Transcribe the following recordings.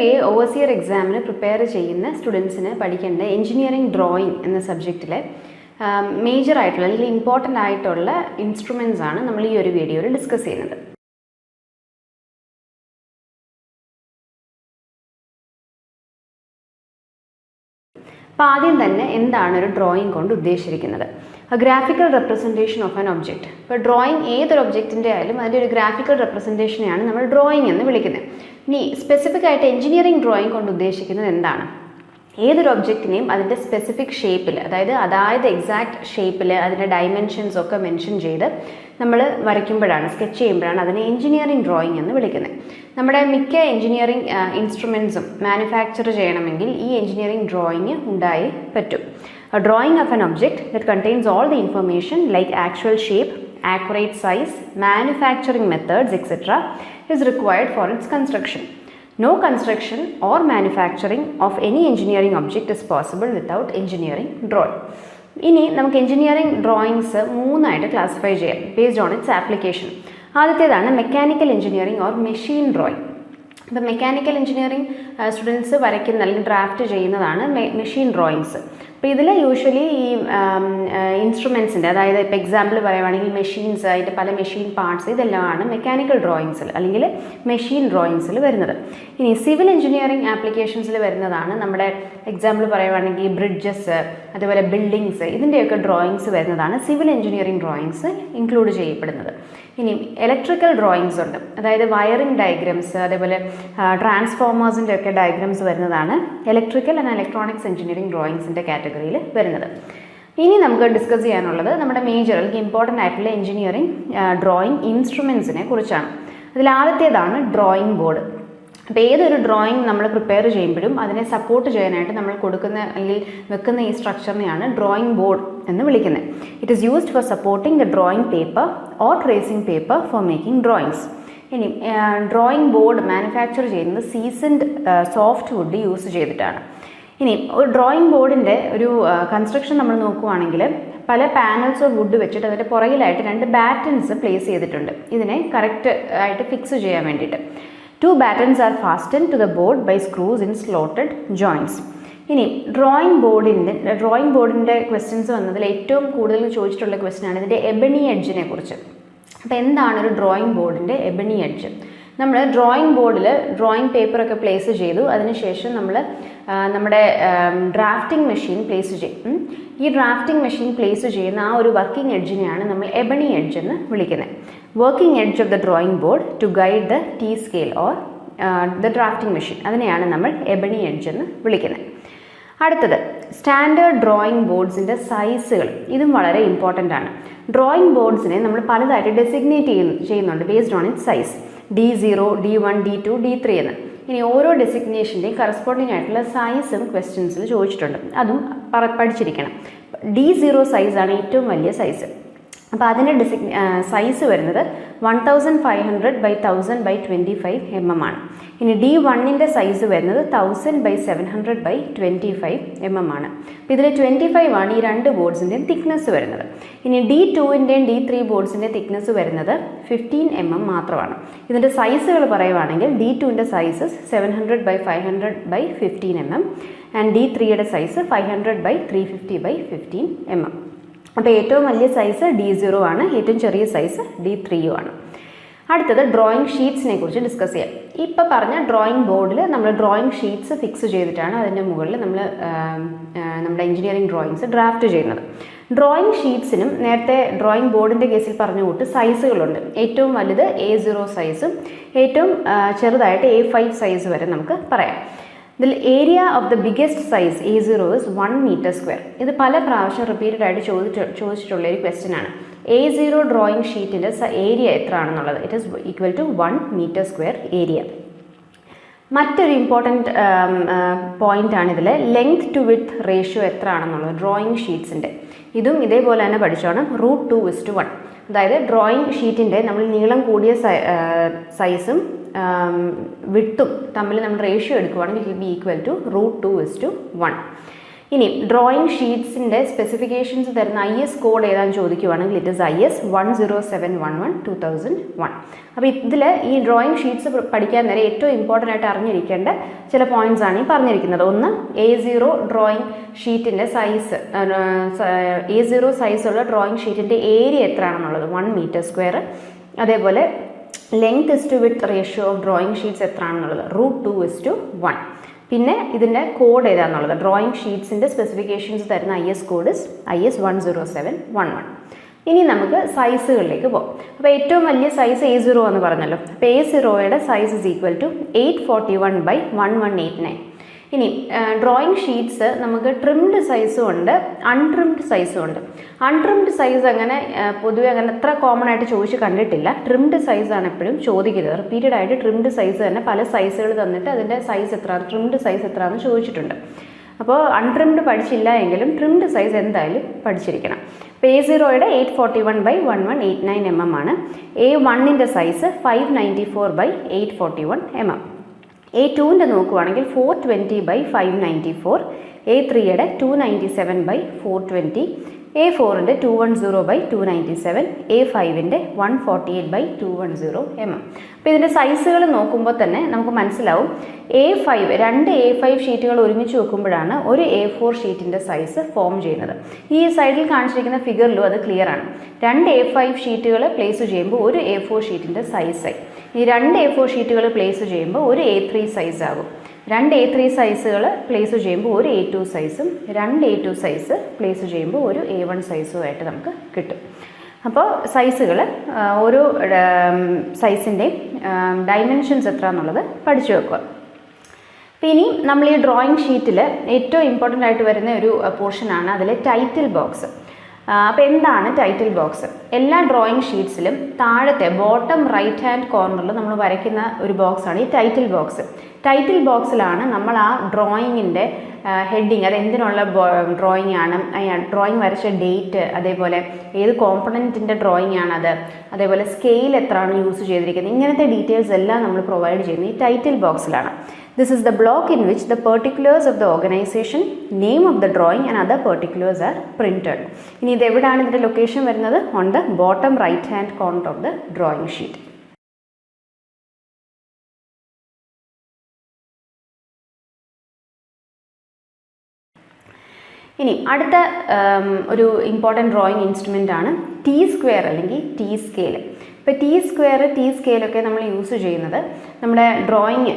W A overseer എക്സാമിന് prepare ചെയ്യുന്ന സ്റ്റുഡൻസിന് പഠിക്കേണ്ട എഞ്ചിനീയറിംഗ് ഡ്രോയിങ് എന്ന സബ്ജക്റ്റിലെ മേജർ ആയിട്ടുള്ള അല്ലെങ്കിൽ ഇമ്പോർട്ടന്റ് ആയിട്ടുള്ള ഇൻസ്ട്രുമെൻസ് ആണ് നമ്മൾ ഈ ഒരു വീഡിയോയിൽ ഡിസ്കസ് ചെയ്യുന്നത്. അപ്പോൾ ആദ്യം തന്നെ എന്താണ് ഒരു ഡ്രോയിങ് കൊണ്ട് ഉദ്ദേശിച്ചിരിക്കുന്നത്? Graphical representation of an object ഇപ്പോൾ ഡ്രോയിങ് ഏതൊരു ഒബ്ജക്റ്റിന്റെ ആയാലും അതിന്റെ ഒരു ഗ്രാഫിക്കൽ റെപ്രസെന്റേഷനെയാണ് നമ്മൾ ഡ്രോയിങ് എന്ന് വിളിക്കുന്നത്. ഇനി സ്പെസിഫിക് ആയിട്ട് എഞ്ചിനീയറിംഗ് ഡ്രോയിങ് കൊണ്ട് ഉദ്ദേശിക്കുന്നത് എന്താണ്? ഏതൊരു ഒബ്ജക്റ്റിനെയും അതിന്റെ സ്പെസിഫിക് ഷേപ്പിൽ അതായത് അതായത് എക്സാക്ട് ഷേപ്പിൽ അതിന്റെ ഡയമെൻഷൻസ് ഒക്കെ മെൻഷൻ ചെയ്ത് നമ്മൾ വരയ്ക്കുമ്പോഴാണ് സ്കെച്ച് ചെയ്യുമ്പോഴാണ് അതിനെ എഞ്ചിനീയറിംഗ് ഡ്രോയിങ് എന്ന് വിളിക്കുന്നത് നമ്മുടെ മിക്ക എഞ്ചിനീയറിംഗ് ഇൻസ്ട്രുമെൻസും മാനുഫാക്ചർ ചെയ്യണമെങ്കിൽ ഈ എഞ്ചിനീയറിംഗ് ഡ്രോയിങ് ഉണ്ടായി പറ്റും drawing of an object that contains all the information like actual shape accurate size manufacturing methods etcetera is required for its construction. No construction or manufacturing of any engineering object is possible without engineering drawing. ഇനി നമുക്ക് engineering drawings മൂന്നായിട്ട് classify ചെയ്യാം based on its application ആദ്യത്തേതാണ് mechanical engineering or machine drawing ഇപ്പം mechanical engineering students വരയ്ക്കുന്ന അല്ലെങ്കിൽ draft ചെയ്യുന്നതാണ് machine drawings അപ്പോൾ ഇതിൽ യൂഷ്വലി ഈ ഇൻസ്ട്രുമെൻസിന്റെ അതായത് ഇപ്പോൾ എക്സാമ്പിൾ പറയുവാണെങ്കിൽ മെഷീൻസ് അതിന്റെ പല മെഷീൻ പാർട്സ് ഇതെല്ലാമാണ് മെക്കാനിക്കൽ ഡ്രോയിങ്സിൽ അല്ലെങ്കിൽ മെഷീൻ ഡ്രോയിങ്സിൽ വരുന്നത്. ഇനി സിവിൽ എഞ്ചിനീയറിംഗ് ആപ്ലിക്കേഷൻസിൽ വരുന്നതാണ് നമ്മുടെ എക്സാമ്പിൾ പറയുവാണെങ്കിൽ ബ്രിഡ്ജസ് അതുപോലെ ബിൽഡിങ്സ് ഇതിന്റെയൊക്കെ ഡ്രോയിങ്സ് വരുന്നതാണ് സിവിൽ എഞ്ചിനീയറിംഗ് ഡ്രോയിങ്സ് ഇൻക്ലൂഡ് ചെയ്യപ്പെടുന്നത്. ഇനി ഇലക്ട്രിക്കൽ ഡ്രോയിങ്സ് ഉണ്ട്. അതായത് വയറിംഗ് ഡയഗ്രംസ് അതേപോലെ ട്രാൻസ്ഫോമേഴ്സിന്റെ ഒക്കെ ഡയഗ്രംസ് വരുന്നതാണ് ഇലക്ട്രിക്കൽ ആൻഡ് ഇലക്ട്രോണിക്സ് എഞ്ചിനീയറിംഗ് ഡ്രോയിങ്സിന്റെ കാറ്റഗറിയിൽ വരുന്നത്. ഇനി നമുക്ക് ഡിസ്കസ് ചെയ്യാനുള്ളത് നമ്മുടെ മേജർ അല്ലെങ്കിൽ ഇമ്പോർട്ടന്റ് ആയിട്ടുള്ള എഞ്ചിനീയറിംഗ് ഡ്രോയിങ് ഇൻസ്ട്രുമെൻസിനെ കുറിച്ചാണ്. അതിൽ ആദ്യത്തേതാണ് ഡ്രോയിങ് ബോർഡ് അപ്പോൾ ഏതൊരു ഡ്രോയിങ് നമ്മൾ പ്രിപ്പയർ ചെയ്യുമ്പോഴും അതിനെ സപ്പോർട്ട് ചെയ്യാനായിട്ട് നമ്മൾ കൊടുക്കുന്ന അല്ലെങ്കിൽ വെക്കുന്ന ഈ സ്ട്രക്ചറിനെയാണ് ഡ്രോയിങ് ബോർഡ് എന്ന് വിളിക്കുന്നത്. It is used for supporting the drawing paper or tracing paper for making drawings ഇനി ഡ്രോയിങ് ബോർഡ് മാനുഫാക്ചർ ചെയ്യുന്നത് സീസൺഡ് സോഫ്റ്റ് വുഡ് യൂസ് ചെയ്തിട്ടാണ്. ഇനി ഒരു ഡ്രോയിങ് ബോർഡിന്റെ ഒരു കൺസ്ട്രക്ഷൻ നമ്മൾ നോക്കുവാണെങ്കിൽ പല പാനൽസ് ഓഫ് വുഡ് വെച്ചിട്ട് അതിന്റെ പുറകിലായിട്ട് രണ്ട് ബാറ്റൻസ് പ്ലേസ് ചെയ്തിട്ടുണ്ട്. ഇതിനെ കറക്റ്റ് ആയിട്ട് ഫിക്സ് ചെയ്യാൻ വേണ്ടിയിട്ട്. Two battens are fasten to the board by screws in slotted joints ഇനി ഡ്രോയിങ് ബോർഡിന്റെ ഡ്രോയിങ് ബോർഡിന്റെ ക്വസ്റ്റ്യൻസ് വന്നതിൽ ഏറ്റവും കൂടുതൽ ചോദിച്ചിട്ടുള്ള ക്വസ്റ്റ്യൻ ആണ് ഇതിന്റെ എബണി എഡ്ജിനെ കുറിച്ച്. അപ്പോൾ എന്താണ് ഒരു ഡ്രോയിങ് ബോർഡിന്റെ എബണി എഡ്ജ് നമ്മൾ ഡ്രോയിങ് ബോർഡിൽ ഡ്രോയിങ് പേപ്പറൊക്കെ പ്ലേസ് ചെയ്തു. അതിനുശേഷം നമ്മൾ നമ്മുടെ ഡ്രാഫ്റ്റിംഗ് മെഷീൻ പ്ലേസ് ചെയ്യും. ഈ ഡ്രാഫ്റ്റിംഗ് മെഷീൻ പ്ലേസ് ചെയ്യുന്ന ആ ഒരു വർക്കിംഗ് എഡ്ജിനെയാണ് നമ്മൾ എബണി എഡ്ജ് എന്ന് വിളിക്കുന്നത്. Working edge of the drawing board to guide the T scale or the drafting machine അതിനെയാണ് നമ്മൾ എബണി എഡ്ജ് എന്ന് വിളിക്കുന്നത്. അടുത്തത് സ്റ്റാൻഡേർഡ് ഡ്രോയിങ് ബോർഡ്സിന്റെ സൈസുകൾ ഇതും വളരെ ഇമ്പോർട്ടന്റ് ആണ്. ഡ്രോയിങ് ബോർഡ്സിനെ നമ്മൾ പലതായിട്ട് ഡെസിഗ്നേറ്റ് ചെയ്യുന്നു ചെയ്യുന്നുണ്ട് based on it size D zero D one D two D three എന്ന്. ഇനി ഓരോ ഡെസിഗ്നേഷന്റെയും കറസ്പോണ്ടിങ് ആയിട്ടുള്ള സൈസും ക്വസ്റ്റ്യൻസിൽ ചോദിച്ചിട്ടുണ്ട്. അതും പഠിച്ചിരിക്കണം. ഡി സീറോ സൈസാണ് ഏറ്റവും വലിയ സൈസ് അപ്പോൾ അതിന്റെ ഡിസിഗ് സൈസ് വരുന്നത് one thousand five hundred by thousand by twenty five M M ആണ്. ഇനി ഡി വണ്ണിന്റെ സൈസ് വരുന്നത് thousand by seven hundred by twenty five M M ആണ്. അപ്പോൾ ഇതിൽ ട്വന്റി ഫൈവ് ആണ് ഈ രണ്ട് ബോർഡ്സിന്റെയും തിക്നെസ് വരുന്നത്. ഇനി ഡി ടുവിന്റെയും ഡി ത്രീ ബോർഡ്സിന്റെ തിക്നെസ് വരുന്നത് ഫിഫ്റ്റീൻ എം എം മാത്രമാണ്. ഇതിന്റെ സൈസുകൾ പറയുവാണെങ്കിൽ ഡി ടുവിന്റെ size seven hundred by five hundred by fifteen M M and D ത്രീയുടെ size five hundred by three fifty by fifteen M M അപ്പോൾ ഏറ്റവും വലിയ സൈസ് ഡി സീറോ ആണ്. ഏറ്റവും ചെറിയ സൈസ് ഡി ത്രീയും ആണ്. അടുത്തത് ഡ്രോയിങ് ഷീറ്റ്സിനെ കുറിച്ച് ഡിസ്കസ് ചെയ്യാം. ഇപ്പോൾ പറഞ്ഞ ഡ്രോയിങ് ബോർഡിൽ നമ്മൾ ഡ്രോയിങ് ഷീറ്റ്സ് ഫിക്സ് ചെയ്തിട്ടാണ് അതിന്റെ മുകളിൽ നമ്മൾ നമ്മുടെ എഞ്ചിനീയറിംഗ് ഡ്രോയിങ്സ് ഡ്രാഫ്റ്റ് ചെയ്യുന്നത്. ഡ്രോയിങ് ഷീറ്റ്സിനും നേരത്തെ ഡ്രോയിങ് ബോർഡിന്റെ കേസിൽ പറഞ്ഞ കൂട്ട് സൈസുകളുണ്ട് ഏറ്റവും വലുത് എ സീറോ സൈസും ഏറ്റവും ചെറുതായിട്ട് എ ഫൈവ് സൈസ് വരെ നമുക്ക് പറയാം. ഇതിൽ area of the biggest size A zero is one metre square ഇത് പല പ്രാവശ്യം റിപ്പീറ്റഡ് ആയിട്ട് ചോദിച്ചു ചോദിച്ചിട്ടുള്ള ഒരു ക്വസ്റ്റ്യൻ ആണ്. എ സീറോ ഡ്രോയിങ് ഷീറ്റിന്റെ ഏരിയ എത്ര ആണെന്നുള്ളത് it is equal to one metre square area മറ്റൊരു ഇമ്പോർട്ടന്റ് ഇതിൽ ലെങ്ത് ടു വിത്ത് റേഷ്യോ എത്ര ആണെന്നുള്ളത് ഡ്രോയിങ് ഷീറ്റ്സിന്റെ ഇതും ഇതേപോലെ തന്നെ പഠിച്ചോണം. Root two is to one അതായത് ഡ്രോയിങ് ഷീറ്റിന്റെ നമ്മൾ നീളം കൂടിയ സൈസും വിട്ടും തമ്മിൽ നമ്മൾ റേഷ്യോ എടുക്കുവാണെങ്കിൽ it be equal to root two is to one ഇനി ഡ്രോയിങ് ഷീറ്റ്സിന്റെ സ്പെസിഫിക്കേഷൻസ് തരുന്ന ഐ എസ് കോഡ് ഏതാണെന്ന് ചോദിക്കുവാണെങ്കിൽ it is I S one zero seven one one two thousand one അപ്പോൾ ഇതിൽ ഈ ഡ്രോയിങ് ഷീറ്റ്സ് പഠിക്കാൻ നേരെ ഏറ്റവും ഇമ്പോർട്ടന്റ് ആയിട്ട് അറിഞ്ഞിരിക്കേണ്ട ചില പോയിന്റ്സ് ആണ് ഈ പറഞ്ഞിരിക്കുന്നത്. ഒന്ന് എ സീറോ ഡ്രോയിങ് ഷീറ്റിന്റെ സൈസ് എ സീറോ സൈസുള്ള ഡ്രോയിങ് ഷീറ്റിന്റെ ഏരിയ എത്രയാണെന്നുള്ളത്? വൺ മീറ്റർ സ്ക്വയർ അതേപോലെ length is to width ratio of drawing sheets എത്രയാണെന്നുള്ളത്? Root two is to one പിന്നെ ഇതിന്റെ കോഡ് ഏതാണെന്നുള്ളത് ഡ്രോയിങ് ഷീറ്റ്സിന്റെ സ്പെസിഫിക്കേഷൻസ് തരുന്ന I S code I S one zero seven one one ഇനി നമുക്ക് സൈസുകളിലേക്ക് പോകാം. അപ്പോൾ ഏറ്റവും വലിയ സൈസ് എ സീറോ എന്ന് പറഞ്ഞല്ലോ. അപ്പോൾ A സീറോയുടെ size is equal to eight forty one by one one eight nine ഇനി ഡ്രോയിങ് ഷീറ്റ്സ് നമുക്ക് ട്രിംഡ് സൈസും ഉണ്ട് അൺട്രിംഡ് സൈസും ഉണ്ട്. അൺട്രിംഡ് സൈസ് അങ്ങനെ പൊതുവെ അങ്ങനെ അത്ര കോമൺ ആയിട്ട് ചോദിച്ച് കണ്ടിട്ടില്ല. ട്രിംഡ് സൈസാണ് എപ്പോഴും ചോദിക്കുന്നത്. റിപ്പീറ്റഡ് ആയിട്ട് ട്രിംഡ് സൈസ് തന്നെ പല സൈസുകൾ തന്നിട്ട് അതിന്റെ സൈസ് എത്ര ട്രിംഡ് സൈസ് എത്ര എന്ന് ചോദിച്ചിട്ടുണ്ട്. അപ്പോൾ അൺട്രിംഡ് പഠിച്ചില്ല എങ്കിലും ട്രിംഡ് സൈസ് എന്തായാലും പഠിച്ചിരിക്കണം. അപ്പോൾ A സീറോയുടെ eight forty one by one one eight nine M M ആണ്. എ വണ്ണിന്റെ size five ninety four by eight forty one M M A ടുവിന്റെ നോക്കുവാണെങ്കിൽ four twenty by five ninety four A ത്രീയുടെ two ninety seven by four twenty A ഫോറിന്റെ two one zero by two ninety seven A ഫൈവിന്റെ one forty eight by two one zero M M അപ്പോൾ ഇതിന്റെ സൈസുകൾ നോക്കുമ്പോൾ തന്നെ നമുക്ക് മനസ്സിലാവും A five രണ്ട് എ ഫൈവ് ഷീറ്റുകൾ ഒരുമിച്ച് വെക്കുമ്പോഴാണ് ഒരു എ ഫോർ ഷീറ്റിന്റെ സൈസ് ഫോം ചെയ്യുന്നത്. ഈ സൈഡിൽ കാണിച്ചിരിക്കുന്ന ഫിഗറിലും അത് ക്ലിയർ ആണ്. രണ്ട് എ ഫൈവ് ഷീറ്റുകൾ പ്ലേസ് ചെയ്യുമ്പോൾ ഒരു എ ഫോർ ഷീറ്റിന്റെ സൈസായി ഈ രണ്ട് എ ഫോർ ഷീറ്റുകൾ പ്ലേസ് ചെയ്യുമ്പോൾ ഒരു എ ത്രീ സൈസ് ആകും. രണ്ട് എ ത്രീ സൈസുകൾ പ്ലേസ് ചെയ്യുമ്പോൾ ഒരു എ ടു സൈസും രണ്ട് എ ടു സൈസ് പ്ലേസ് ചെയ്യുമ്പോൾ ഒരു എ വൺ സൈസും ആയിട്ട് നമുക്ക് കിട്ടും. അപ്പോൾ സൈസുകൾ ഓരോ സൈസിന്റെയും ഡൈമെൻഷൻസ് എത്ര എന്നുള്ളത് പഠിച്ചു വെക്കുക. ഇനി നമ്മൾ ഈ ഡ്രോയിങ് ഷീറ്റിൽ ഏറ്റവും ഇമ്പോർട്ടന്റ് ആയിട്ട് വരുന്ന ഒരു പോർഷനാണ് അതിലെ ടൈറ്റിൽ ബോക്സ് അപ്പോൾ എന്താണ് ടൈറ്റിൽ ബോക്സ് എല്ലാ ഡ്രോയിങ് ഷീറ്റ്സിലും താഴത്തെ ബോട്ടം റൈറ്റ് ഹാൻഡ് കോർണറിൽ നമ്മൾ വരയ്ക്കുന്ന ഒരു ബോക്സാണ് ഈ ടൈറ്റിൽ ബോക്സ് ടൈറ്റിൽ ബോക്സിലാണ് നമ്മൾ ആ ഡ്രോയിങ്ങിന്റെ ഹെഡിങ് അത് എന്തിനുള്ള ഡ്രോയിങ് ആണ് ഡ്രോയിങ് വരച്ച ഡേറ്റ് അതേപോലെ ഏത് കോമ്പണന്റിന്റെ ഡ്രോയിങ് ആണത് അതേപോലെ സ്കെയിൽ എത്രയാണ് യൂസ് ചെയ്തിരിക്കുന്നത് ഇങ്ങനത്തെ ഡീറ്റെയിൽസ് എല്ലാം നമ്മൾ പ്രൊവൈഡ് ചെയ്യുന്നത് ഈ ടൈറ്റിൽ ബോക്സിലാണ് this is the block in which the particulars of the organization, name of the drawing and other particulars are printed. ഇനി ഇത് എവിടെയാണ് ഇതിന്റെ ലൊക്കേഷൻ വരുന്നത്? On the bottom right hand corner of the drawing sheet ഇനി അടുത്ത ഒരു important drawing instrument ആണ് T square അല്ലെങ്കിൽ ടി സ്കെയിൽ ഇപ്പോൾ ടി സ്ക്വയർ ടി സ്കെയിലൊക്കെ നമ്മൾ യൂസ് ചെയ്യുന്നത് നമ്മുടെ ഡ്രോയിങ്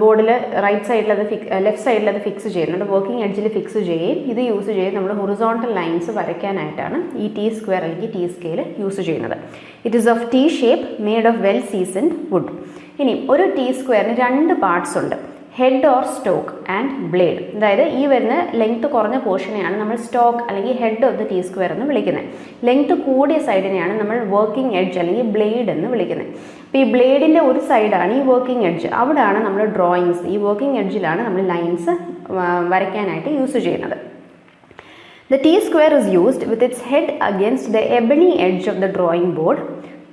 ബോർഡിൽ റൈറ്റ് സൈഡിൽ അത് ഫിക് ലെഫ്റ്റ് സൈഡിൽ അത് ഫിക്സ് ചെയ്യുന്നുണ്ട്. വർക്കിംഗ് എഡ്ജിൽ ഫിക്സ് ചെയ്യുകയും ഇത് യൂസ് ചെയ്ത് നമ്മൾ ഹൊറിസോണ്ടൽ ലൈൻസ് വരയ്ക്കാനായിട്ടാണ് ഈ ടി സ്ക്വയർ അല്ലെങ്കിൽ ടി സ്കെയിൽ യൂസ് ചെയ്യുന്നത്. It is of T shape made of well seasoned wood ഇനി ഒരു ടി സ്ക്വയറിന് രണ്ട് പാർട്സ് ഉണ്ട്. Head or stock and blade അതായത് ഈ വരുന്ന ലെങ്ത് കുറഞ്ഞ പോർഷനെയാണ് നമ്മൾ സ്റ്റോക്ക് അല്ലെങ്കിൽ head of the T square എന്ന് വിളിക്കുന്നത്. ലെങ്ത് കൂടിയ സൈഡിനെയാണ് നമ്മൾ വർക്കിംഗ് എഡ്ജ് അല്ലെങ്കിൽ ബ്ലേഡ് എന്ന് വിളിക്കുന്നത്. അപ്പോൾ ഈ ബ്ലേഡിന്റെ ഒരു സൈഡാണ് ഈ വർക്കിംഗ് എഡ്ജ് അവിടെയാണ് നമ്മൾ ഡ്രോയിങ്സ് ഈ വർക്കിംഗ് എഡ്ജിലാണ് നമ്മൾ ലൈൻസ് വരയ്ക്കാനായിട്ട് യൂസ് ചെയ്യുന്നത്. The T square is used with its head against the ebony edge of the drawing board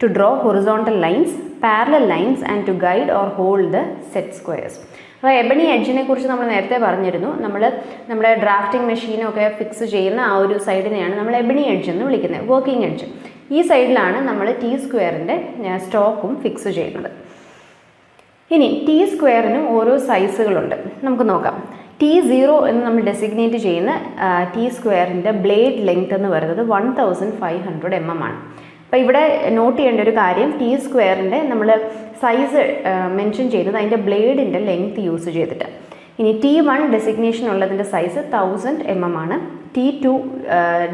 to draw horizontal lines, parallel lines and to guide or hold the set squares. അപ്പോൾ ebony എഡ്ജിനെ കുറിച്ച് നമ്മൾ നേരത്തെ പറഞ്ഞിരുന്നു. നമ്മൾ നമ്മുടെ drafting മെഷീനൊക്കെ fix ചെയ്യുന്ന ആ ഒരു സൈഡിനെയാണ് നമ്മൾ എബണി എഡ്ജ് എന്ന് വിളിക്കുന്നത് വർക്കിംഗ് എഡ്ജ് ഈ സൈഡിലാണ് നമ്മൾ ടി സ്ക്വയറിന്റെ സ്റ്റോക്കും ഫിക്സ് ചെയ്യുന്നത്. ഇനി ടി സ്ക്വയറിനും ഓരോ സൈസുകളുണ്ട് നമുക്ക് നോക്കാം. ടി സീറോ എന്ന് നമ്മൾ ഡെസിഗ്നേറ്റ് ചെയ്യുന്ന ടി സ്ക്വയറിന്റെ ബ്ലേഡ് ലെങ്ത് എന്ന് പറയുന്നത് one thousand five hundred M M ആണ്. അപ്പോൾ ഇവിടെ നോട്ട് ചെയ്യേണ്ട ഒരു കാര്യം ടി സ്ക്വയറിന്റെ നമ്മൾ സൈസ് മെൻഷൻ ചെയ്തത് അതിന്റെ ബ്ലേഡിന്റെ ലെങ്ത് യൂസ് ചെയ്തിട്ട്. ഇനി ടി വൺ ഡെസിഗ്നേഷൻ ഉള്ളതിന്റെ സൈസ് തൗസൻഡ് എം എം ആണ്. ടി ടു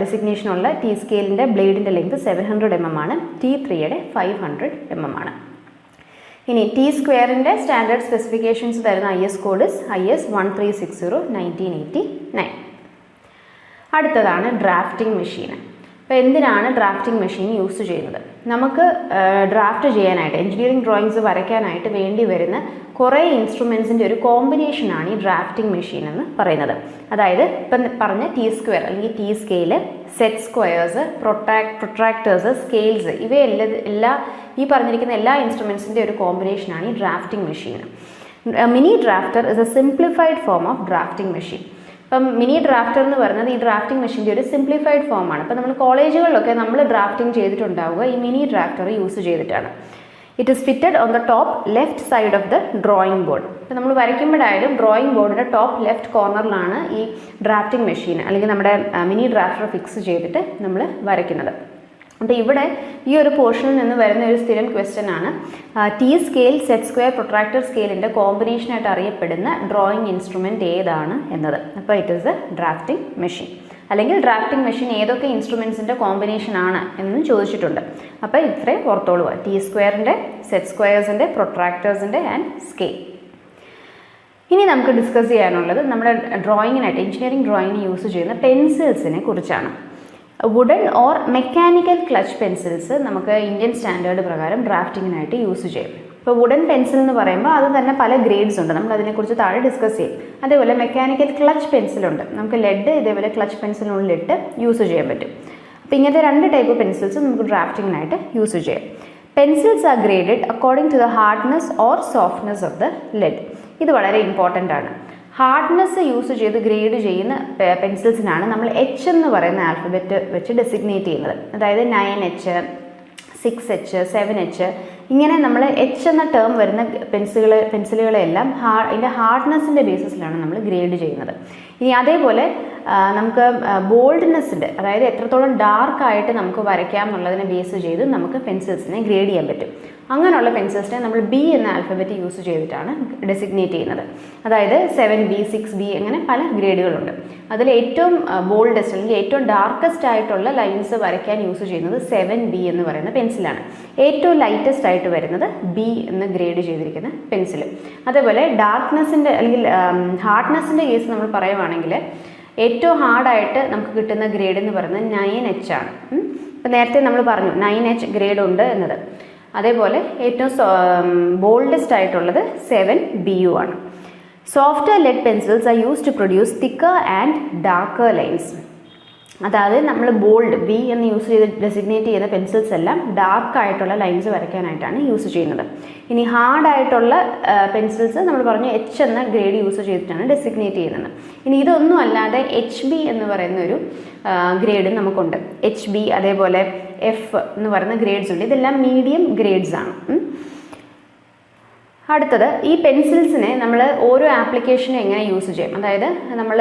ഡെസിഗ്നേഷൻ ഉള്ള ടി സ്കെയിലിന്റെ ബ്ലേഡിന്റെ length seven hundred M M ആണ്. ടി ത്രീയുടെ ഫൈവ് ഹൺഡ്രഡ് എം എം ആണ്. ഇനി ടി സ്ക്വയറിന്റെ സ്റ്റാൻഡേർഡ് സ്പെസിഫിക്കേഷൻസ് തരുന്ന I S code I S one three six zero nineteen eighty nine അടുത്തതാണ് ഡ്രാഫ്റ്റിംഗ് മെഷീൻ അപ്പോൾ എന്തിനാണ് ഡ്രാഫ്റ്റിംഗ് മെഷീൻ യൂസ് ചെയ്യുന്നത്? നമുക്ക് ഡ്രാഫ്റ്റ് ചെയ്യാനായിട്ട് എഞ്ചിനീയറിംഗ് ഡ്രോയിങ്സ് വരയ്ക്കാനായിട്ട് വേണ്ടി വരുന്ന കുറേ ഇൻസ്ട്രുമെൻസിന്റെ ഒരു കോമ്പിനേഷനാണ് ഈ ഡ്രാഫ്റ്റിംഗ് മെഷീൻ എന്ന് പറയുന്നത്. അതായത് ഇപ്പം പറഞ്ഞ ടി സ്ക്വയർ അല്ലെങ്കിൽ T scale set squares പ്രൊട്രാക് protractors scales ഇവയെല്ലാം എല്ലാ ഈ പറഞ്ഞിരിക്കുന്ന എല്ലാ ഇൻസ്ട്രുമെൻസിന്റെ ഒരു കോമ്പിനേഷനാണ് ഈ drafting machine mini drafter is a simplified form of drafting machine ഇപ്പം മിനി ഡ്രാഫ്റ്റർ എന്ന് പറയുന്നത് ഈ ഡ്രാഫ്റ്റിംഗ് മെഷീന്റെ ഒരു സിംപ്ലിഫൈഡ് ഫോമാണ് ഇപ്പം നമ്മൾ കോളേജുകളിലൊക്കെ നമ്മൾ ഡ്രാഫ്റ്റിംഗ് ചെയ്തിട്ടുണ്ടാവുക ഈ മിനി ഡ്രാഫ്റ്റർ യൂസ് ചെയ്തിട്ടാണ്. It is fitted on the top left side of the drawing board ഇപ്പം നമ്മൾ വരയ്ക്കുമ്പോഴായാലും ഡ്രോയിങ് ബോർഡിന്റെ ടോപ്പ് ലെഫ്റ്റ് കോർണറിലാണ് ഈ ഡ്രാഫ്റ്റിംഗ് മെഷീൻ അല്ലെങ്കിൽ നമ്മുടെ മിനി ഡ്രാഫ്റ്റർ ഫിക്സ് ചെയ്തിട്ട് നമ്മൾ വരയ്ക്കുന്നത്. അപ്പോൾ ഇവിടെ ഈ ഒരു പോർഷനിൽ നിന്ന് വരുന്ന ഒരു സ്ഥിരം ക്വസ്റ്റ്യൻ ആണ്. T scale set square protractor സ്കെയിലിന്റെ കോമ്പിനേഷനായിട്ട് അറിയപ്പെടുന്ന ഡ്രോയിങ് ഇൻസ്ട്രുമെന്റ് ഏതാണ് എന്നത്. അപ്പോൾ it is a drafting machine അല്ലെങ്കിൽ ഡ്രാഫ്റ്റിംഗ് മെഷീൻ ഏതൊക്കെ ഇൻസ്ട്രുമെൻസിന്റെ കോമ്പിനേഷൻ ആണ് എന്നും ചോദിച്ചിട്ടുണ്ട്. അപ്പോൾ ഇത്രയും ഓർത്തോളുക ടി സ്ക്വയറിന്റെ സെറ്റ് സ്ക്വയേഴ്സിന്റെ പ്രൊട്രാക്ടേഴ്സിന്റെ ആൻഡ് സ്കെയിൽ ഇനി നമുക്ക് ഡിസ്കസ് ചെയ്യാനുള്ളത് നമ്മുടെ ഡ്രോയിങ്ങിനായിട്ട് എഞ്ചിനീയറിംഗ് ഡ്രോയിങ്ങിന് യൂസ് ചെയ്യുന്ന പെൻസിൽസിനെ കുറിച്ചാണ്. Wooden or mechanical clutch pencils നമുക്ക് ഇന്ത്യൻ സ്റ്റാൻഡേർഡ് പ്രകാരം ഡ്രാഫ്റ്റിങ്ങിനായിട്ട് യൂസ് ചെയ്യും. ഇപ്പോൾ വുഡൻ പെൻസിൽ എന്ന് പറയുമ്പോൾ അത് തന്നെ പല ഗ്രേഡ്സ് ഉണ്ട്. നമ്മൾ അതിനെക്കുറിച്ച് താഴെ ഡിസ്കസ് ചെയ്യും. അതേപോലെ മെക്കാനിക്കൽ ക്ലച്ച് പെൻസിലുണ്ട് നമുക്ക് ലെഡ് ഇതേപോലെ ക്ലച്ച് പെൻസിലിനുള്ളിലിട്ട് യൂസ് ചെയ്യാൻ പറ്റും. അപ്പോൾ ഇങ്ങനത്തെ രണ്ട് ടൈപ്പ് പെൻസിൽസ് നമുക്ക് ഡ്രാഫ്റ്റിങ്ങിനായിട്ട് യൂസ് ചെയ്യാം. Pencils are graded according to the hardness or softness of the lead ഇത് വളരെ ഇമ്പോർട്ടന്റ് ആണ്. ഹാർഡ്നെസ് യൂസ് ചെയ്ത് ഗ്രേഡ് ചെയ്യുന്ന പെൻസിൽസിനാണ് നമ്മൾ എച്ച് എന്ന് പറയുന്ന ആൽഫബറ്റ് വെച്ച് ഡെസിഗ്നേറ്റ് ചെയ്യുന്നത്. അതായത് nine H six H seven H ഇങ്ങനെ നമ്മൾ എച്ച് എന്ന ടേം വരുന്ന പെൻസിലുകൾ പെൻസിലുകളെല്ലാം ഹാ അതിന്റെ ഹാർഡ്നെസ്സിന്റെ ബേസിസിലാണ് നമ്മൾ ഗ്രേഡ് ചെയ്യുന്നത്. ഇനി അതേപോലെ നമുക്ക് ബോൾഡ്നെസ്സിന്റെ അതായത് എത്രത്തോളം ഡാർക്കായിട്ട് നമുക്ക് വരയ്ക്കാം എന്നുള്ളതിനെ ബേസ് ചെയ്ത് നമുക്ക് പെൻസിൽസിനെ ഗ്രേഡ് ചെയ്യാൻ പറ്റും. അങ്ങനെയുള്ള പെൻസിൽസിനെ നമ്മൾ ബി എന്ന ആൽഫബറ്റ് യൂസ് ചെയ്തിട്ടാണ് ഡെസിഗ്നേറ്റ് ചെയ്യുന്നത്. അതായത് സെവൻ ബി സിക്സ് ബി അങ്ങനെ പല ഗ്രേഡുകളുണ്ട്. അതിൽ ഏറ്റവും ബോൾഡസ്റ്റ് അല്ലെങ്കിൽ ഏറ്റവും ഡാർക്കസ്റ്റ് ആയിട്ടുള്ള ലൈൻസ് വരയ്ക്കാൻ യൂസ് ചെയ്യുന്നത് സെവൻ ബി എന്ന് പറയുന്ന പെൻസിലാണ് ഏറ്റവും ലൈറ്റസ്റ്റ് ആയിട്ട് വരുന്നത് ബി എന്ന് ഗ്രേഡ് ചെയ്തിരിക്കുന്ന പെൻസിൽ അതേപോലെ ഡാർക്ക്നെസ്സിന്റെ അല്ലെങ്കിൽ ഹാർഡ്നെസ്സിന്റെ കേസ് നമ്മൾ പറയുവാണെങ്കിൽ ഏറ്റവും ഹാർഡായിട്ട് നമുക്ക് കിട്ടുന്ന ഗ്രേഡ് എന്ന് പറയുന്നത് നയൻ എച്ച് ആണ്. ഇപ്പം നേരത്തെ നമ്മൾ പറഞ്ഞു നയൻ എച്ച് ഗ്രേഡ് ഉണ്ട് എന്നത്. അതേപോലെ ഏറ്റവും ബോൾഡസ്റ്റ് ആയിട്ടുള്ളത് സെവൻ ബി യു ആണ്. Soft lead pencils are use to produce thicker and darker lines അതായത് നമ്മൾ ബോൾഡ് ബി എന്ന് യൂസ് ചെയ്ത് ഡെസിഗ്നേറ്റ് ചെയ്യുന്ന പെൻസിൽസ് എല്ലാം ഡാർക്ക് ആയിട്ടുള്ള ലൈൻസ് വരയ്ക്കാനായിട്ടാണ് യൂസ് ചെയ്യുന്നത്. ഇനി ഹാർഡ് ആയിട്ടുള്ള പെൻസിൽസ് നമ്മൾ പറഞ്ഞു എച്ച് എന്ന ഗ്രേഡ് യൂസ് ചെയ്തിട്ടാണ് ഡെസിഗ്നേറ്റ് ചെയ്യുന്നത്. ഇനി ഇതൊന്നും അല്ലാതെ എച്ച് ബി എന്ന് പറയുന്ന ഒരു ഗ്രേഡ് നമുക്കുണ്ട്. എച്ച് ബി അതേപോലെ എഫ് എന്ന് പറയുന്ന ഗ്രേഡ്സ് ഉണ്ട്. ഇതെല്ലാം മീഡിയം ഗ്രേഡ്സ് ആണ്. അടുത്തത് ഈ പെൻസിൽസിനെ നമ്മൾ ഓരോ ആപ്ലിക്കേഷനും എങ്ങനെ യൂസ് ചെയ്യും? അതായത് നമ്മൾ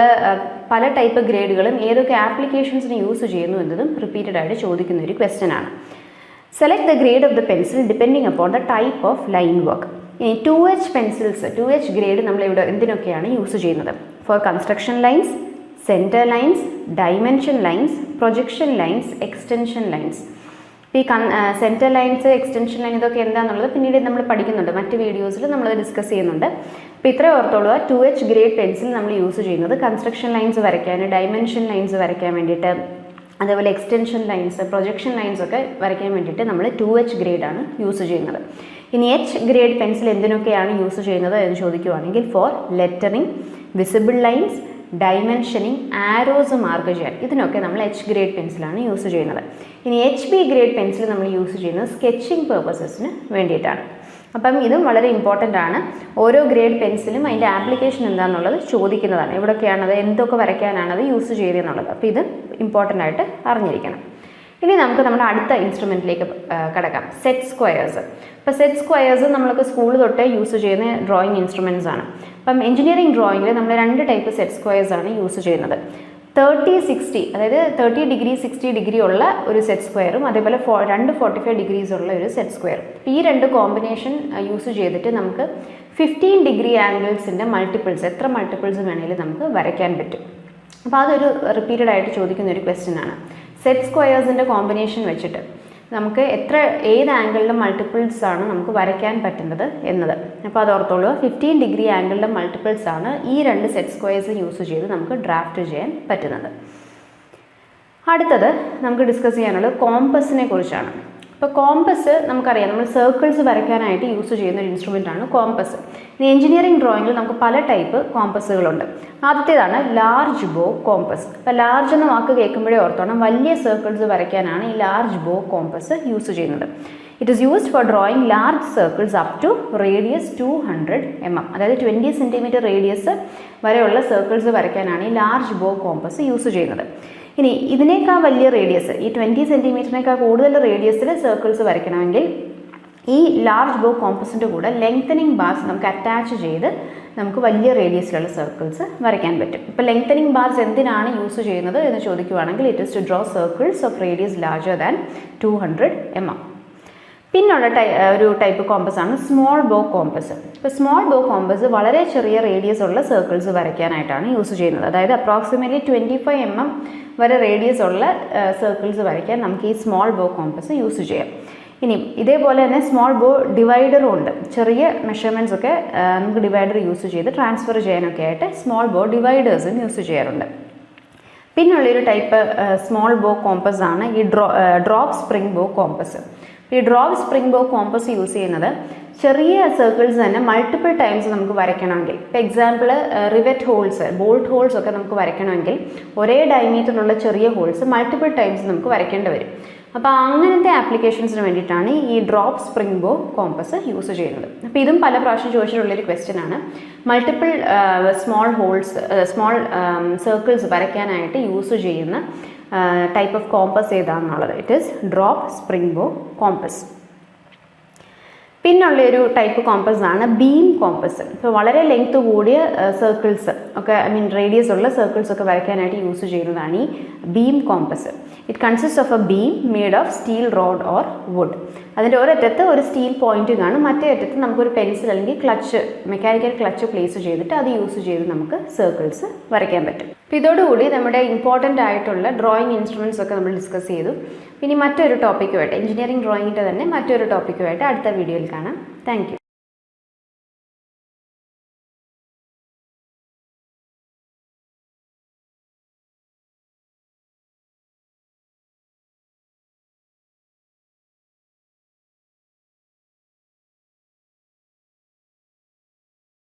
പല ടൈപ്പ് ഗ്രേഡുകളും ഏതൊക്കെ ആപ്ലിക്കേഷൻസിന് യൂസ് ചെയ്യുന്നു എന്നതും റിപ്പീറ്റഡ് ആയിട്ട് ചോദിക്കുന്ന ഒരു ക്വസ്റ്റ്യൻ ആണ്. Select the grade of the pencil depending upon the type of line work ഇനി two H pencils two H grade നമ്മൾ ഇവിടെ എന്തിനൊക്കെയാണ് യൂസ് ചെയ്യുന്നത്? For construction lines center lines dimension lines projection lines extension lines ഇപ്പോൾ ഈ കൺ centre lines extension line ഇതൊക്കെ എന്താണെന്നുള്ളത് പിന്നീട് നമ്മൾ പഠിക്കുന്നുണ്ട്. മറ്റ് വീഡിയോസിൽ നമ്മളത് ഡിസ്കസ് ചെയ്യുന്നുണ്ട്. അപ്പോൾ ഇത്രയും ഓർത്തോളുക ടു എച്ച് ഗ്രേഡ് പെൻസിൽ നമ്മൾ യൂസ് ചെയ്യുന്നത് കൺസ്ട്രക്ഷൻ ലൈൻസ് വരയ്ക്കാൻ ഡൈമെൻഷൻ ലൈൻസ് വരയ്ക്കാൻ വേണ്ടിയിട്ട് അതേപോലെ എക്സ്റ്റൻഷൻ ലൈൻസ് പ്രൊജക്ഷൻ ലൈൻസ് ഒക്കെ വരയ്ക്കാൻ വേണ്ടിയിട്ട് നമ്മൾ ടു എച്ച് ഗ്രേഡാണ് യൂസ് ചെയ്യുന്നത്. ഇനി എച്ച് ഗ്രേഡ് പെൻസിൽ എന്തിനൊക്കെയാണ് യൂസ് ചെയ്യുന്നത് എന്ന് ചോദിക്കുവാണെങ്കിൽ for lettering visible lines dimensioning arrows mark ചെയ്യാൻ ഇതിനൊക്കെ നമ്മൾ എച്ച് ഗ്രേഡ് പെൻസിലാണ് യൂസ് ചെയ്യുന്നത്. ഇനി എച്ച് ബി ഗ്രേഡ് പെൻസിൽ നമ്മൾ യൂസ് ചെയ്യുന്നത് സ്കെച്ചിങ് പേർപ്പസസിന് വേണ്ടിയിട്ടാണ്. അപ്പം ഇതും വളരെ ഇമ്പോർട്ടന്റ് ആണ്. ഓരോ ഗ്രേഡ് പെൻസിലും അതിന്റെ ആപ്ലിക്കേഷൻ എന്താണെന്നുള്ളത് ചോദിക്കുന്നതാണ്. എവിടെയൊക്കെയാണത് എന്തൊക്കെ വരയ്ക്കാനാണത് യൂസ് ചെയ്തതെന്നുള്ളത്. അപ്പോൾ ഇത് ഇമ്പോർട്ടന്റ് ആയിട്ട് അറിഞ്ഞിരിക്കണം. ഇനി നമുക്ക് നമ്മുടെ അടുത്ത ഇൻസ്ട്രുമെന്റിലേക്ക് കിടക്കാം. സെറ്റ് സ്ക്വയേഴ്സ് അപ്പോൾ സെറ്റ് സ്ക്വയേഴ്സ് നമ്മൾക്ക് സ്കൂൾ തൊട്ട് യൂസ് ചെയ്യുന്ന ഡ്രോയിങ് ഇൻസ്ട്രുമെന്റ്സ് ആണ്. അപ്പം എഞ്ചിനീയറിംഗ് ഡ്രോയിങ്ങിൽ നമ്മൾ രണ്ട് ടൈപ്പ് സെറ്റ് സ്ക്വയേഴ്സ് ആണ് യൂസ് ചെയ്യുന്നത്. തേർട്ടി സിക്സ്റ്റി അതായത് തേർട്ടി ഡിഗ്രി സിക്സ്റ്റി ഡിഗ്രി ഉള്ള ഒരു സെറ്റ് സ്ക്വയറും അതേപോലെ ഫോ രണ്ട് ഫോർട്ടി ഫൈവ് ഡിഗ്രീസ് ഉള്ള ഒരു സെറ്റ് സ്ക്വയർ ഈ രണ്ട് കോമ്പിനേഷൻ യൂസ് ചെയ്തിട്ട് നമുക്ക് ഫിഫ്റ്റീൻ ഡിഗ്രി ആംഗിൾസിന്റെ മൾട്ടിപ്പിൾസ് എത്ര മൾട്ടിപ്പിൾസ് വേണമെങ്കിലും നമുക്ക് വരയ്ക്കാൻ പറ്റും. അപ്പോൾ അതൊരു റിപ്പീറ്റഡ് ആയിട്ട് ചോദിക്കുന്ന ഒരു ക്വസ്റ്റ്യൻ ആണ്. സെറ്റ് സ്ക്വയേഴ്സിന്റെ കോമ്പിനേഷൻ വെച്ചിട്ട് നമുക്ക് എത്ര ഏത് ആംഗിളിലും മൾട്ടിപ്പിൾസ് ആണ് നമുക്ക് വരയ്ക്കാൻ പറ്റുന്നത് എന്നത്. അപ്പോൾ അത് ഓർത്തോളൂ ഫിഫ്റ്റീൻ ഡിഗ്രി ആംഗിളിലെ മൾട്ടിപ്പിൾസ് ആണ് ഈ രണ്ട് സെറ്റ് സ്ക്വയേഴ്സ് യൂസ് ചെയ്ത് നമുക്ക് ഡ്രാഫ്റ്റ് ചെയ്യാൻ പറ്റുന്നത്. അടുത്തത് നമുക്ക് ഡിസ്കസ് ചെയ്യാനുള്ളത് കോമ്പസിനെ കുറിച്ചാണ്. ഇപ്പോൾ കോമ്പസ് നമുക്കറിയാം. നമ്മൾ സർക്കിൾസ് വരയ്ക്കാനായിട്ട് യൂസ് ചെയ്യുന്ന ഒരു ഇൻസ്ട്രുമെന്റ് ആണ് കോമ്പസ് ഇനി എഞ്ചിനീയറിംഗ് ഡ്രോയിങ്ങിൽ നമുക്ക് പല ടൈപ്പ് കോമ്പസുകളുണ്ട് ആദ്യത്തേതാണ് ലാർജ് ബോ കോമ്പസ് ഇപ്പോൾ ലാർജ് എന്ന വാക്ക് കേൾക്കുമ്പോഴേ ഓർത്തോണം. വലിയ സർക്കിൾസ് വരയ്ക്കാനാണ് ഈ ലാർജ് ബോ കോമ്പസ് യൂസ് ചെയ്യുന്നത്. It is used for drawing large circles up to radius two hundred M M അതായത് ട്വന്റി സെന്റിമീറ്റർ റേഡിയസ് വരെയുള്ള സർക്കിൾസ് വരയ്ക്കാനാണ് ഈ ലാർജ് ബോ കോമ്പസ് യൂസ് ചെയ്യുന്നത്. ഇനി ഇതിനേക്കാൾ വലിയ റേഡിയസ് ഈ ട്വന്റി സെന്റിമീറ്ററിനേക്കാൾ കൂടുതൽ റേഡിയസിൽ സർക്കിൾസ് വരയ്ക്കണമെങ്കിൽ ഈ ലാർജ് ബോ കോമ്പസിന്റെ കൂടെ ലെങ്തനിങ് ബാർസ് നമുക്ക് അറ്റാച്ച് ചെയ്ത് നമുക്ക് വലിയ റേഡിയസിലുള്ള സർക്കിൾസ് വരയ്ക്കാൻ പറ്റും. ഇപ്പോൾ ലെങ്തനിങ് ബാർസ് എന്തിനാണ് യൂസ് ചെയ്യുന്നത് എന്ന് ചോദിക്കുവാണെങ്കിൽ it is to draw circles of radius larger than two hundred M M പിന്നുള്ള ടൈ ഒരു ടൈപ്പ് കോമ്പസ് ആണ് സ്മോൾ ബോ കോമ്പസ്. ഇപ്പോൾ സ്മോൾ ബോ കോമ്പസ് വളരെ ചെറിയ റേഡിയസ് ഉള്ള സർക്കിൾസ് വരയ്ക്കാനായിട്ടാണ് യൂസ് ചെയ്യുന്നത്. അതായത് approximately twenty five M M വരെ റേഡിയസ് ഉള്ള സർക്കിൾസ് വരയ്ക്കാൻ നമുക്ക് ഈ സ്മോൾ ബോ കോമ്പസ് യൂസ് ചെയ്യാം. ഇനി ഇതേപോലെ തന്നെ സ്മോൾ ബോ ഡിവൈഡറും ഉണ്ട് ചെറിയ മെഷർമെന്റ്സ് ഒക്കെ നമുക്ക് ഡിവൈഡർ യൂസ് ചെയ്ത് ട്രാൻസ്ഫർ ചെയ്യാനൊക്കെ ആയിട്ട് സ്മോൾ ബോ ഡിവൈഡേഴ്സും യൂസ് ചെയ്യാറുണ്ട്. പിന്നുള്ളൊരു ടൈപ്പ് സ്മോൾ ബോ കോമ്പസ് ആണ് ഈ draw drop spring bow compass. ഈ drop spring bow compass use ചെയ്യുന്നത് ചെറിയ സർക്കിൾസ് തന്നെ മൾട്ടിപ്പിൾ ടൈംസ് നമുക്ക് വരയ്ക്കണമെങ്കിൽ. ഇപ്പോൾ example rivet holes bolt holes ഒക്കെ നമുക്ക് വരയ്ക്കണമെങ്കിൽ ഒരേ ഡയമീറ്ററിലുള്ള ചെറിയ ഹോൾസ് മൾട്ടിപ്പിൾ ടൈംസ് നമുക്ക് വരയ്ക്കേണ്ടി വരും. അപ്പോൾ അങ്ങനത്തെ ആപ്ലിക്കേഷൻസിന് വേണ്ടിയിട്ടാണ് ഈ drop spring bow compass use ചെയ്യുന്നത്. അപ്പോൾ ഇതും പല പ്രാവശ്യം ചോദിച്ചിട്ടുള്ളൊരു ക്വസ്റ്റ്യൻ ആണ്. Multiple small holes small circles വരയ്ക്കാനായിട്ട് യൂസ് ചെയ്യുന്ന type of compass ഏതാണെന്നുള്ളത് it is drop spring bow compass പിന്നുള്ള ഒരു ടൈപ്പ് കോമ്പസ് ആണ് ബീം കോമ്പസ് ഇപ്പോൾ വളരെ ലെങ്ത് കൂടിയ സർക്കിൾസ് ഒക്കെ ഐ മീൻ റേഡിയസ് ഉള്ള സർക്കിൾസ് ഒക്കെ വരയ്ക്കാനായിട്ട് യൂസ് ചെയ്യുന്നതാണ് ഈ beam compass it consist of a beam made of steel rod or wood അതിന്റെ ഒരറ്റത്ത് ഒരു സ്റ്റീൽ പോയിന്റ് കാണും മറ്റേ അറ്റത്ത് നമുക്കൊരു പെൻസിൽ അല്ലെങ്കിൽ ക്ലച്ച് മെക്കാനിക്കൽ ക്ലച്ച് പ്ലേസ് ചെയ്തിട്ട് അത് യൂസ് ചെയ്ത് നമുക്ക് സർക്കിൾസ് വരയ്ക്കാൻ പറ്റും. അപ്പോൾ ഇതോടുകൂടി നമ്മുടെ ഇമ്പോർട്ടന്റ് ആയിട്ടുള്ള ഡ്രോയിങ് ഇൻസ്ട്രുമെന്റ്സ് ഒക്കെ നമ്മൾ ഡിസ്കസ് ചെയ്തു. ഇനി മറ്റൊരു ടോപ്പിക്കുമായിട്ട് എഞ്ചിനീയറിംഗ് ഡ്രോയിങ്ങിന്റെ തന്നെ മറ്റൊരു ടോപ്പിക്കുമായിട്ട് അടുത്ത വീഡിയോയിൽ കാണാം. താങ്ക്